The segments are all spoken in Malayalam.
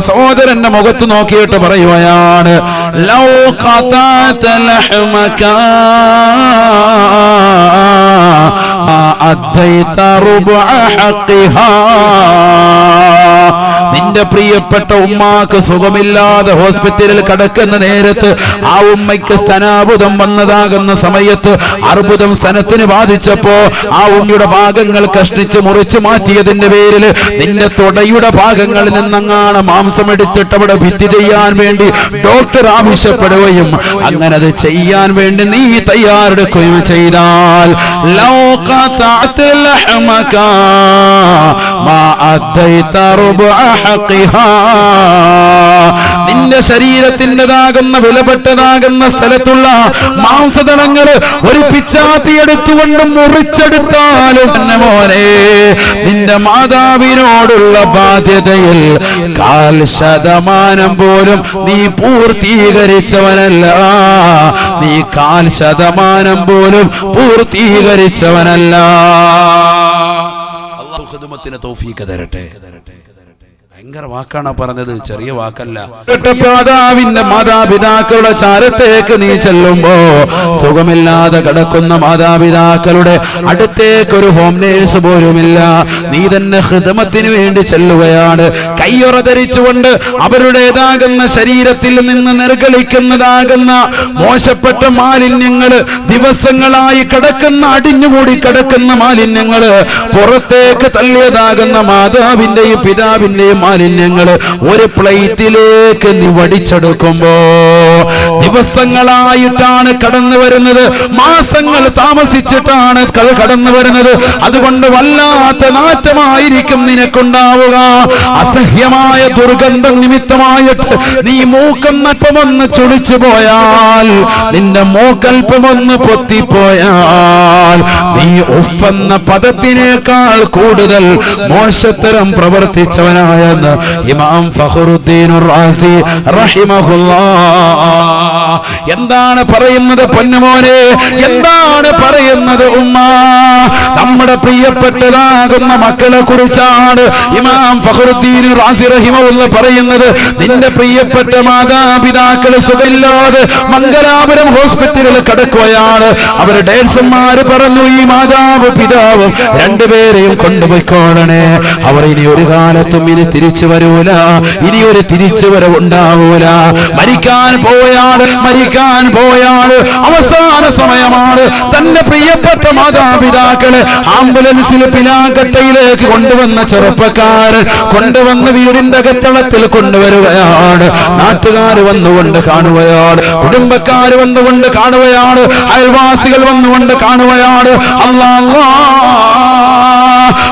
സഹോദരന്റെ മുഖത്ത് നോക്കിയിട്ട് പറയുകയാണ് ലൗ അദ്ദൈത റുബ്അ ഹഖിഹാ നിന്റെ പ്രിയപ്പെട്ട ഉമ്മാക്ക് സുഖമില്ലാതെ ഹോസ്പിറ്റലിൽ കിടക്കുന്ന നേരത്ത് ആ ഉമ്മയ്ക്ക് സ്തനാബുധം വന്നതാകുന്ന സമയത്ത് അർബുദം സ്തനത്തിന് ബാധിച്ചപ്പോ ആ ഉമ്മയുടെ ഭാഗങ്ങൾ കഷ്ണിച്ച് മുറിച്ചു മാറ്റിയതിന്റെ പേരിൽ നിന്റെ തുടയുടെ ഭാഗങ്ങളിൽ നിന്നങ്ങാണ് മാംസം എടുത്തിട്ട് അവിടെ ഭിത്തി ചെയ്യാൻ വേണ്ടി ഡോക്ടർ ആവശ്യപ്പെടുകയും അങ്ങനെ അത് ചെയ്യാൻ വേണ്ടി നീ തയ്യാറെടുക്കുകയും ചെയ്താൽ ഖതഅത ലഹ്മക മാ അദ്ദൈത റുബ്അ ഹഖിഹാ നിന്റെ ശരീരത്തിന്റെതാകുന്ന വിലപ്പെട്ടതാകുന്ന സ്ഥലത്തുള്ള മാംസതളങ്ങൾ ഒരു പിച്ചാത്തിയെടുത്തുകൊണ്ട് മുറിച്ചെടുത്താലും മോനെ നിന്റെ മാതാവിനോടുള്ള ബാധ്യതയിൽ കാൽ ശതമാനം പോലും നീ പൂർത്തീകരിച്ചവനല്ല. നീ കാൽ ശതമാനം പോലും പൂർത്തീകരിച്ചവനല്ല. അള്ളാഹു ഖിദ്മത്തിന് തൗഫീഖ് തരട്ടെ. ഭയങ്കര വാക്കാണ് പറഞ്ഞത്? ചെറിയ വാക്കല്ല. മാതാവിന്റെ മാതാപിതാക്കളുടെ ചാരത്തേക്ക് നീ ചെല്ലുമ്പോ സുഖമില്ലാതെ കിടക്കുന്ന മാതാപിതാക്കളുടെ അടുത്തേക്ക് ഒരു ഹോം നേഴ്സ് പോലുമില്ല. നീ തന്നെ ഹൃദമത്തിന് വേണ്ടി ചെല്ലുകയാണ്. കയ്യുറ ധരിച്ചുകൊണ്ട് അവരുടേതാകുന്ന ശരീരത്തിൽ നിന്ന് നിർഗളിക്കുന്നതാകുന്ന മോശപ്പെട്ട മാലിന്യങ്ങൾ ദിവസങ്ങളായി കിടക്കുന്ന അടിഞ്ഞുകൂടി കിടക്കുന്ന മാലിന്യങ്ങൾ പുറത്തേക്ക് തള്ളിയതാകുന്ന മാതാവിന്റെയും പിതാവിന്റെയും മാലിന്യങ്ങൾ ഒരു പ്ലേറ്റിലേക്ക് നീ വടിച്ചെടുക്കുമ്പോ ദിവസങ്ങളായിട്ടാണ് കടന്നു വരുന്നത്. മാസങ്ങൾ താമസിച്ചിട്ടാണ് കടന്നു വരുന്നത്. അതുകൊണ്ട് വല്ലാത്ത നാറ്റമായിരിക്കും നിനക്കുണ്ടാവുക. അസഹ്യമായ ദുർഗന്ധം നിമിത്തമായിട്ട് നീ മൂക്കം മൂക്കന്നൽപ്പമൊന്ന് ചുളിച്ചു പോയാൽ നിന്റെ മൂക്കൽപ്പമൊന്ന് പൊത്തിപ്പോയാൽ നീ ഉപ്പെന്ന പദത്തിനേക്കാൾ കൂടുതൽ മോശത്തരം പ്രവർത്തിച്ചവനായെന്ന് ഇമാം ഫഹറുദ്ദീൻ എന്താണ് പറയുന്നത് പൊന്നുമോനെ? എന്താണ് പറയുന്നത് ഉമ്മ? നമ്മുടെ പ്രിയപ്പെട്ടതാകുന്ന മക്കളെ കുറിച്ചാണ് ഇമാം ഫഹറുദ്ദീൻ റാസി റഹിമുള്ള പറയുന്നത്. നിന്റെ പ്രിയപ്പെട്ട മാതാപിതാക്കൾ സുഖമില്ലാതെ മംഗലാപുരം ഹോസ്പിറ്റലിൽ കിടക്കുകയാണ്. അവരുടെ ഡേഴ്സന്മാര് പറഞ്ഞു ഈ മാതാവ് പിതാവും രണ്ടുപേരെയും കൊണ്ടുപോയിക്കോളണേ അവർ ഇനി ഒരു കാലത്തും ഇനി വരൂല. ഇനി ഒരു തിരിച്ചു വരവുണ്ടാവൂല. മരിക്കാൻ പോയാണ് മരിക്കാൻ പോയാണ് അവസാന സമയമാണ്. തന്റെ പ്രിയപ്പെട്ട മാതാപിതാക്കളെ ആംബുലൻസിൽ പിലാക്കട്ടയിലേക്ക് കൊണ്ടുവന്ന ചെറുപ്പക്കാരൻ കൊണ്ടുവന്ന് വീടിന്റെ കത്തളത്തിൽ കൊണ്ടുവരുകയാണ്. നാട്ടുകാർ വന്നുകൊണ്ട് കാണുകയാണ്. കുടുംബക്കാർ വന്നുകൊണ്ട് കാണുകയാണ്. അയൽവാസികൾ വന്നുകൊണ്ട് കാണുകയാണ്. അല്ലാ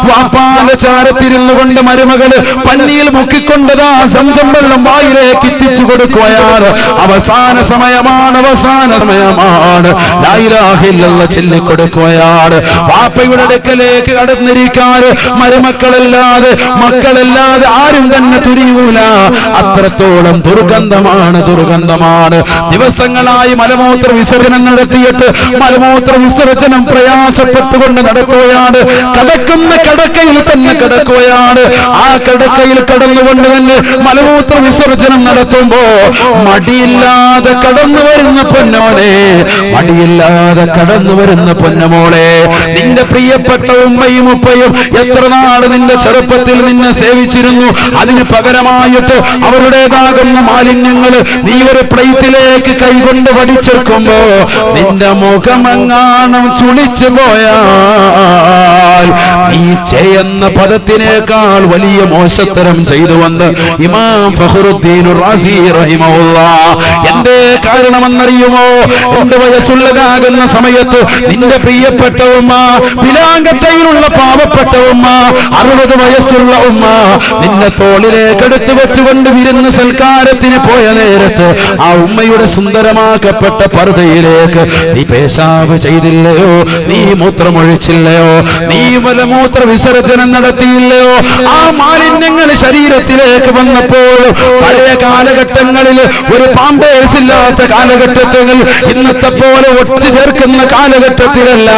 വാപ്പാല ചാരത്തിരുന്നു കൊണ്ട് മരുമകൾ പന്നിയിൽ മുക്കിക്കൊണ്ടതാ സംസം വെള്ളം വായിലേക്ക് എത്തിച്ചു കൊടുക്കുകയാണ് അവസാന സമയമാണ് അവസാന സമയമാണ്. ലായിലാഹില്ല ചൊല്ലിക്കൊടുക്കുകയാണ് വാപ്പയുടെ അടുക്കലേക്ക് കടന്നിരിക്കാറ്. മരുമക്കളല്ലാതെ മക്കളല്ലാതെ ആരും തന്നെ തുരിയൂല. അത്രത്തോളം ദുർഗന്ധമാണ് ദുർഗന്ധമാണ്. ദിവസങ്ങളായി മലമൂത്ര വിസർജനം നടത്തിയിട്ട് മലമൂത്ര വിസർജനം പ്രയാസപ്പെട്ടുകൊണ്ട് നടക്കുകയാണ്. കടക്കുന്ന കടക്കയിൽ തന്നെ കിടക്കുകയാണ്. ആ കിടക്കയിൽ കടന്നുകൊണ്ട് തന്നെ മലമൂത്ര വിസർജനം നടത്തുമ്പോ മടിയില്ലാതെ കടന്നു വരുന്ന പൊന്നമോളെ മടിയില്ലാതെ കടന്നു വരുന്ന പൊന്നമോളെ നിന്റെ പ്രിയപ്പെട്ട ഉമ്മയും ഉപ്പയും എത്ര നാൾ നിന്റെ ചെറുപ്പത്തിൽ നിന്നെ സേവിച്ചിരുന്നു? അതിന് പകരമായിട്ട് അവരുടേതാകുന്ന മാലിന്യങ്ങൾ നീ ഒരു പ്ലേറ്റിലേക്ക് കൈകൊണ്ട് വടിച്ചെടുക്കുമ്പോ നിന്റെ മുഖമെങ്ങാണം ചുളിച്ചു പോയാൽ നീ ചെയ്യുന്ന പദത്തിനേക്കാൾ വലിയ മോശത്തരം ചെയ്തുവന്ന് ഇമാം ഫഹറുദ്ദീൻ എന്റെ കാരണമെന്നറിയുമോ? രണ്ട് വയസ്സുള്ളതാകുന്ന സമയത്ത് നിന്റെ പ്രിയപ്പെട്ട ഉമ്മ പിലാങ്കട്ടയിലുള്ള പാവപ്പെട്ട ഉമ്മ അറുപത് വയസ്സുള്ള ഉമ്മ നിന്റെ തോളിലേക്ക് എടുത്തു വെച്ചുകൊണ്ട് വിരുന്ന് സൽക്കാരത്തിന് പോയ നേരത്ത് ആ ഉമ്മയുടെ സുന്ദരമാക്കപ്പെട്ട പർദയിലേക്ക് നീ പേശാവ് ചെയ്തില്ലയോ? നീ മൂത്രമൊഴിച്ചില്ലയോ? നീ മലമൂത്ര വിസ വിസർജനം നടത്തിയില്ലയോ ആ മാലിന്യങ്ങൾ ശരീരത്തിലേക്ക് വന്നപ്പോൾ പഴയ കാലഘട്ടങ്ങളിൽ ഒരു പാമ്പേഴ്സ് ഇല്ലാത്ത കാലഘട്ടത്തിൽ ഇന്നത്തെ പോലെ ഒറ്റ ചേർക്കുന്ന കാലഘട്ടത്തിലല്ല.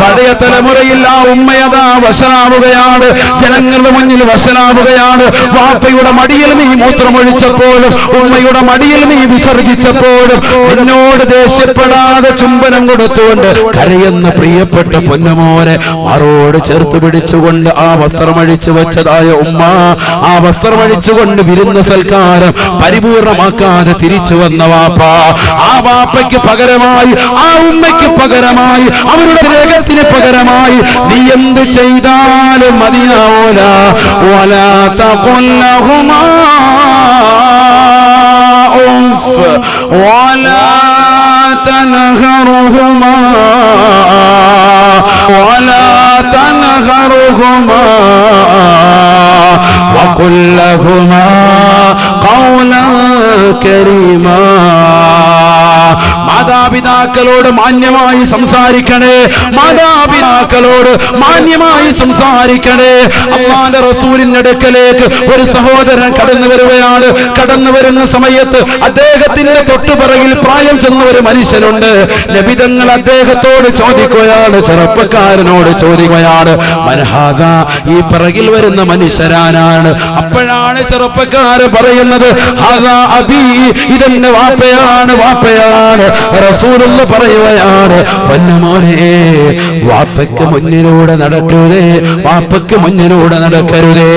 പഴയ തലമുറയിൽ ആ ഉമ്മയതാ വശനാവുകയാണ്. ജനങ്ങളുടെ മുന്നിൽ വശനാവുകയാണ്. വാപ്പയുടെ മടിയിൽ നീ മൂത്രമൊഴിച്ചപ്പോഴും ഉമ്മയുടെ മടിയിൽ നീ വിസർജിച്ചപ്പോഴും എന്നോട് ദേഷ്യപ്പെടാതെ ചുംബനം കൊടുത്തുകൊണ്ട് കരയുന്ന പ്രിയപ്പെട്ട പൊന്നമോനെ മറോട് ചേർത്ത് പിടിച്ചുകൊണ്ട് ആ വസ്ത്രമഴിച്ചു വെച്ചതായ ഉമ്മ ആ വസ്ത്രമഴിച്ചുകൊണ്ട് വിരുന്ന സൽക്കാരം പരിപൂർണമാക്കാതെ തിരിച്ചു വന്ന വാപ്പ ആ വാപ്പയ്ക്ക് പകരമായി ആ ഉമ്മയ്ക്ക് പകരമായി അവരുടെ രേഖത്തിന് പകരമായി നീ എന്ത് ചെയ്താലും മതിയാവൂല വലാത്ത കൊല്ലഹുമാ ولا تنهرهما ولا تنهرهما وقل لهما قولا كريما. മാതാപിതാക്കളോട് മാന്യമായി സംസാരിക്കണേ. മാതാപിതാക്കളോട് മാന്യമായി സംസാരിക്കണേ. അമ്മാന്റെ റസൂലിന്റെ അടുക്കലേക്ക് ഒരു സഹോദരൻ കടന്നു വരുകയാണ്. കടന്നു വരുന്ന സമയത്ത് അദ്ദേഹത്തിന്റെ തൊട്ടുപിറകിൽ പ്രായം ചെന്ന ഒരു മനുഷ്യനുണ്ട്. ലഭിതങ്ങൾ അദ്ദേഹത്തോട് ചോദിക്കുകയാണ്. ചെറുപ്പക്കാരനോട് ചോദിക്കുകയാണ്. മനഹാദ ഈ പിറകിൽ വരുന്ന മനുഷ്യരാനാണ് അപ്പോഴാണ് ചെറുപ്പക്കാരൻ പറയുന്നത് ഹാദാ അബി ഇതെന്റെ വാപ്പയാണ് വാപ്പയാണ്. റസൂലുള്ള പറയുകയാണ്. പൊന്നമോനെ വാപ്പയ്ക്ക് മുന്നിലൂടെ നടക്കരുതേ വാപ്പയ്ക്ക് മുന്നിലൂടെ നടക്കരുതേ.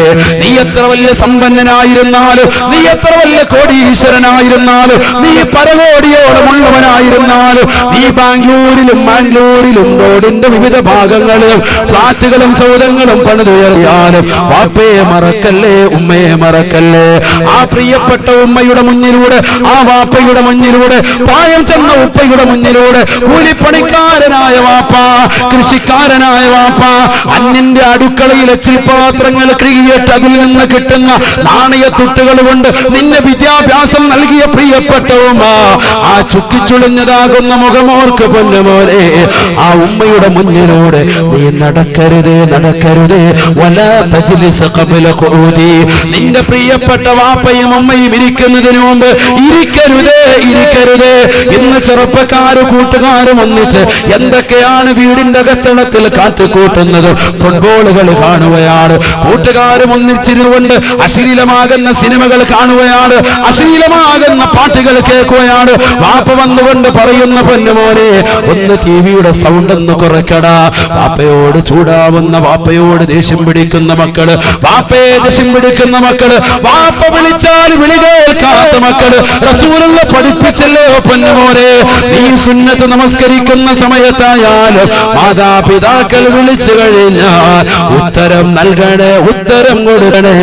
നീ എത്ര വലിയ സമ്പന്നനായിരുന്നാലും നീ എത്ര വലിയ കോടീശ്വരനായിരുന്നാലും നീ പരകോടിയോളമുള്ളവനായിരുന്നാലും നീ ബാംഗ്ലൂരിലും മാംഗ്ലൂരിലും റോഡിന്റെ വിവിധ ഭാഗങ്ങളിലും ഫ്ലാറ്റുകളും സൗദങ്ങളും പണിതുയർത്തിയാലും വാപ്പയെ മറക്കല്ലേ ഉമ്മയെ മറക്കല്ലേ? ആ പ്രിയപ്പെട്ട ഉമ്മയുടെ മുന്നിലൂടെ ആ വാപ്പയുടെ മുന്നിലൂടെ പായം ചെന്ന ഉപ്പയുടെ മുന്നിലൂടെ കൂലിപ്പണിക്കാരനായ വാപ്പ കൃഷിക്കാരനായ വാപ്പ അന്യന്റെ അടുക്കളയിലെ ചിൽപാത്രങ്ങൾ ക്രിയേറ്റ് അതിൽ നിന്ന് കിട്ടുന്ന നാണയത്തുട്ടുകൾ കൊണ്ട് നിന്നെ വിദ്യാഭ്യാസം നൽകിയ പ്രിയപ്പെട്ട ഉമ്മ ആ ചുക്കിച്ചുളിഞ്ഞതാകുന്ന മുഖമോർക്ക് പൊന്നുമോനെ ആ ഉമ്മയുടെ മുന്നിലൂടെ നീ നടക്കരുത് നടക്കരുത് നിന്റെ പ്രിയപ്പെട്ട വാപ്പയും ഉമ്മയും ഇരിക്കുന്നതിന് മുമ്പ് ഇരിക്കരുതേ ഇരിക്കരുതേ. ഇന്ന് ചെറുപ്പക്കാരും കൂട്ടുകാരും ഒന്നിച്ച് എന്തൊക്കെയാണ് വീടിന്റെ അകത്തളത്തിൽ കാത്തുകൂട്ടുന്നത് ഫുട്ബോളുകൾ കാണുകയാണ്. കൂട്ടുകാരും ഒന്നിച്ചിരുന്നുകൊണ്ട് അശ്ലീലമാകുന്ന സിനിമകൾ കാണുകയാണ്. അശ്ലീലമാകുന്ന പാട്ടുകൾ കേൾക്കുകയാണ്. വാപ്പ വന്നുകൊണ്ട് പറയുന്ന പൊന്നുമോനെ ഒന്ന് ടി വിയുടെ സൗണ്ട് ഒന്ന് കുറയ്ക്കടാ. വാപ്പയോട് ചൂടാവുന്ന വാപ്പയോട് ദേഷ്യം പിടിക്കുന്ന മക്കൾ വാപ്പയെ ദേഷ്യം പിടിക്കുന്ന മക്കൾ വാപ്പ വിളിച്ചാൽ വിളി കേൾക്കാത്ത മക്കൾ. റസൂലുള്ള പഠിപ്പിച്ചല്ലോ പൊന്നുമോനെ നീ സുന്നത്ത് നമസ്കരിക്കുന്ന സമയത്തായാലും മാതാപിതാക്കൾ വിളിച്ചു കഴിഞ്ഞാൽ ഉത്തരം നൽകണേ ഉത്തരം കൊടുക്കണേ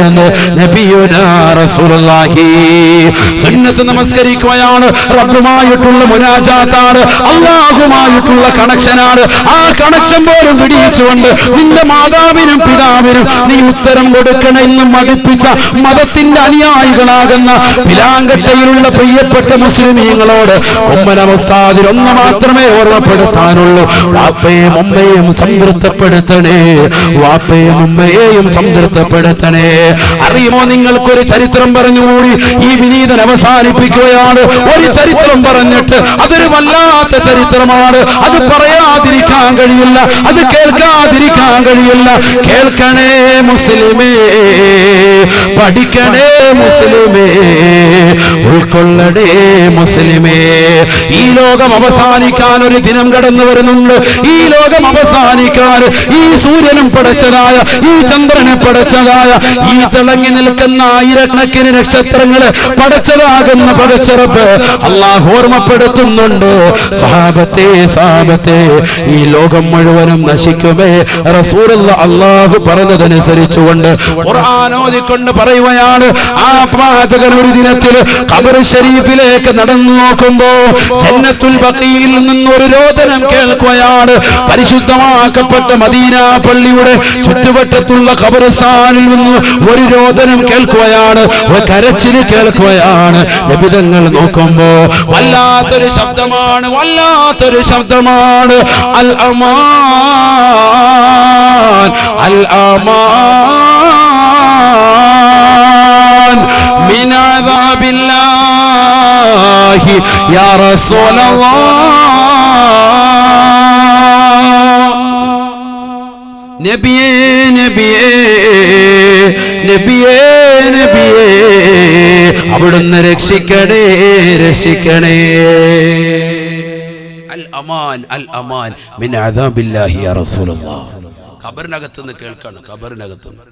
സുന്നത്ത് നമസ്കരിക്കുകയാണ് റബ്ബുമായിട്ടുള്ള മുനാജാത്താണ് അള്ളാഹുമായിട്ടുള്ള കണക്ഷനാണ്. ആ കണക്ഷൻ പോലും പിടിയിച്ചുകൊണ്ട് നിന്റെ മാതാവിനും പിതാവിനും നീ ഉത്തരം കൊടുക്കണമെന്ന് മടിപ്പിച്ച മതത്തിന്റെ അനുയായികളാകുന്ന പിലാങ്കട്ടയിലുള്ള പ്രിയപ്പെട്ട മുസ്ലിമീങ്ങളോട് ഉമ്മനമസ്താദിൽ ഒന്ന് മാത്രമേ ഓർമ്മപ്പെടുത്താനുള്ളൂ. വാപ്പയും ഉമ്മയും സംതൃപ്തപ്പെടുത്തണേ. വാപ്പയും ഉമ്മയെയും സംതൃപ്തപ്പെടുത്തണേ. അറിയുമോ നിങ്ങൾക്കൊരു ചരിത്രം പറഞ്ഞുകൂടി? ഈ വിനീതൻ അവസാനിപ്പിക്കുകയാണ്. ഒരു ചരിത്രം പറഞ്ഞിട്ട് അതൊരു വല്ലാത്ത ചരിത്രമാണ്. അത് പറയാതിരിക്കാൻ കഴിയില്ല. അത് കേൾക്കാതിരിക്കാൻ കഴിയില്ല. കേൾക്കണേ മുസ്ലിമേ പഠിക്കണേ മുസ്ലിമേ ഉൾക്കൊള്ളണേ മുസ്ലിമേ. ഈ ലോകം അവസാനിക്കാൻ ഒരു ദിനം കടന്നു വരുന്നുണ്ട്. ഈ ലോകം അവസാനിക്കാൻ ഈ സൂര്യനും പടച്ചതായ ഈ ചന്ദ്രനെ പടച്ചതായ ഈ തിളങ്ങി നിൽക്കുന്ന ആയിരക്കണക്കിന് നക്ഷത്രങ്ങൾ പടച്ചതാകുന്ന പടച്ചിറപ്പ് അള്ളാഹ് ഓർമ്മപ്പെടുത്തുന്നുണ്ട്. സാപത്തെ സാപത്തെ ഈ ലോകം മുഴുവനും നശിക്കുമേ. റസൂലുള്ള അള്ളാഹു പറഞ്ഞതനുസരിച്ചുകൊണ്ട് ഖുർആാനോദിക്കൊണ്ട് പറയുകയാണ്. ആ പാചകൻ ഒരു ദിനത്തിൽ ഖബർ ഷരീഫിലേക്ക് നടന്നു നോക്കുമ്പോ ജന്ന ജന്നത്തുൽ നിന്ന് ഒരു രോദനം കേൾക്കുകയാണ്. പരിശുദ്ധമാക്കപ്പെട്ട മദീന പള്ളിയുടെ ചുറ്റുവട്ടത്തുള്ള ഖബർസ്ഥാനിൽ നിന്ന് ഒരു രോദനം കേൾക്കുകയാണ്. ഒരു കരച്ചിൽ കേൾക്കുകയാണ്. ലഭിതങ്ങൾ നോക്കുമ്പോ വല്ലാത്തൊരു ശബ്ദമാണ് വല്ലാത്തൊരു ശബ്ദമാണ്. അൽ അമാൻ അൽ അമാൻ. من عذاب الله يا رسول الله നബിയേ നബിയേ നബിയേ നബിയേ അവിടുന്ന് രക്ഷിക്കണേ രക്ഷിക്കണേ അൽ അമാൻ അൽ അമാൻ മിൻ അദാബില്ലാഹി യാ റസൂലല്ലാഹ് ഖബറിനകത്തുനിന്ന് കേൾക്കാണ് ഖബറിനകത്തുനിന്ന്